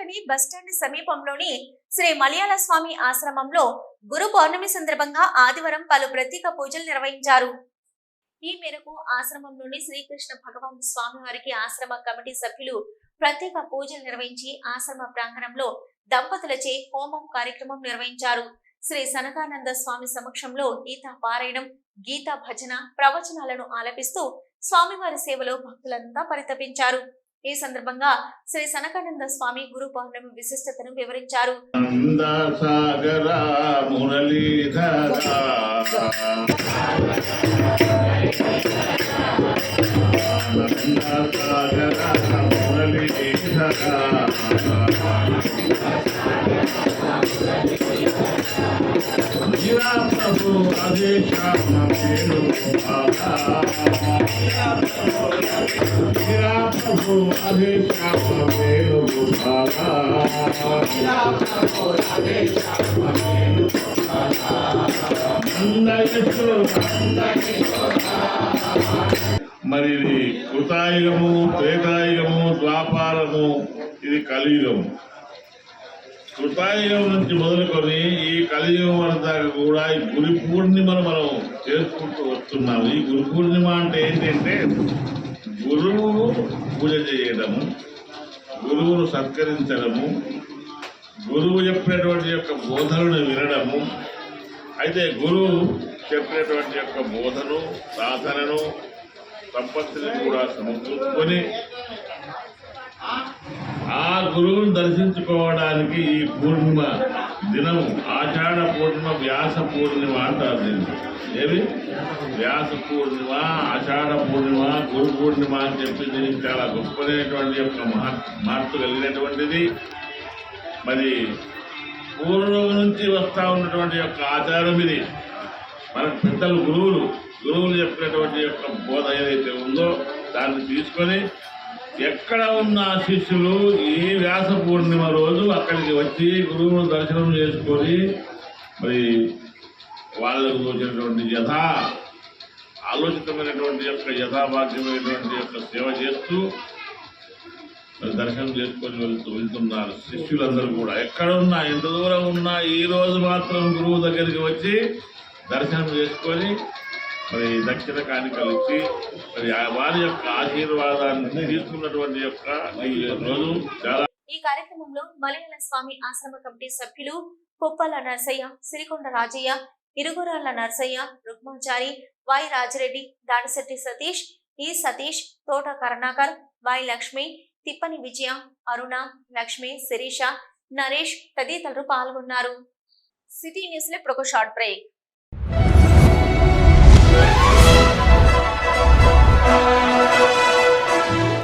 Godavarikhani bus stand సమీపంలోని శ్రీ మలయాళ స్వామి ఆశ్రమంలో గురు పౌర్ణమి సందర్భంగా ఆదివారం పలు ప్రత్యేక పూజలు నిర్వహించారు. ఈ మేరకు ఆశ్రమంలోని శ్రీకృష్ణ భగవాన్ స్వామి వారికి ఆశ్రమ కమిటీ సభ్యులు ప్రత్యేక పూజలు నిర్వహించి ఆశ్రమ ప్రాంగణంలో దంపతులచే హోమం కార్యక్రమం నిర్వహించారు. శ్రీ సనకానంద స్వామి సమక్షంలో గీతా పారాయణం గీతా భజన ప్రవచనాలను ఆలపిస్తూ స్వామివారి సేవలో భక్తులంతా పరితపించారు. ఈ సందర్భంగా శ్రీ సనకానంద స్వామి గురు పౌర్ణమి విశిష్టతను వివరించారు. సాగర ప్రభు ఆదేశ వేణు గిరా మరి ఇది కృతాయుగము త్రేతాయుగము ద్వాపారము ఇది కలియుగము. కృతాయుగం నుంచి మొదలుకొని ఈ కలియుగం వరకు కూడా ఈ గురి పూర్ణిమను మనం చేసుకుంటూ వస్తున్నాము. ఈ గురు పూర్ణిమ అంటే ఏంటంటే గురువు పూజ చేయడము గురువును సత్కరించడము గురువు చెప్పినటువంటి యొక్క బోధనను వినడము. అయితే గురువు చెప్పినటువంటి యొక్క బోధను సాధనను సంపత్తిని కూడా సమకూర్చుకొని ఆ గురువును దర్శించుకోవడానికి ఈ పూర్ణిమ దినము ఆషాఢ పూర్ణిమ వ్యాస పూర్ణిమ అంటారు దీన్ని. ఏది వ్యాస పూర్ణిమ ఆషాఢ పూర్ణిమ గురు పూర్ణిమ అని చెప్పి దీనికి చాలా గొప్పనేటువంటి యొక్క మహా మార్పు కలిగినటువంటిది. మరి పూర్వం నుంచి వస్తూ ఉన్నటువంటి యొక్క ఆచారం ఇది. మన పెద్దలు గురువులు గురువులు చెప్పినటువంటి యొక్క బోధ ఏదైతే ఉందో దాన్ని తీసుకొని ఎక్కడ ఉన్న శిష్యులు ఈ వ్యాస పూర్ణిమ రోజు అక్కడికి వచ్చి గురువును దర్శనం చేసుకొని మరి వాళ్ళకు వచ్చినటువంటి యథా ఆలోచితమైనటువంటి యొక్క యథాభాగ్యమైనటువంటి యొక్క సేవ చేస్తూ మరి దర్శనం చేసుకొని వెళ్తూ వెళ్తున్నారు శిష్యులందరూ కూడా. ఎక్కడున్నా ఎంత దూరం ఉన్నా ఈ రోజు మాత్రం గురువు దగ్గరికి వచ్చి దర్శనం చేసుకొని మరి దక్షిణ కానుకలు ఇచ్చి మరి వారి యొక్క ఆశీర్వాదాన్ని తీసుకున్నటువంటి యొక్క ఈ రోజు చాలా ఈ కార్యక్రమంలో మలయాళ స్వామి ఆశ్రమ కమిటీ సభ్యులు Kuppala Narsaiah Sirikonda Rajaiah Iruguralla Narsaiah Rukmachari Y Rajareddy Dadisetti Satish E Satish Thota Karunakar Y Lakshmi Tippani Vijaya Aruna Lakshmi Sirisha Naresh తదితరులు పాల్గొన్నారు. సిటీ న్యూస్లో ఇప్పుడు ఒక షార్ట్ బ్రేక్.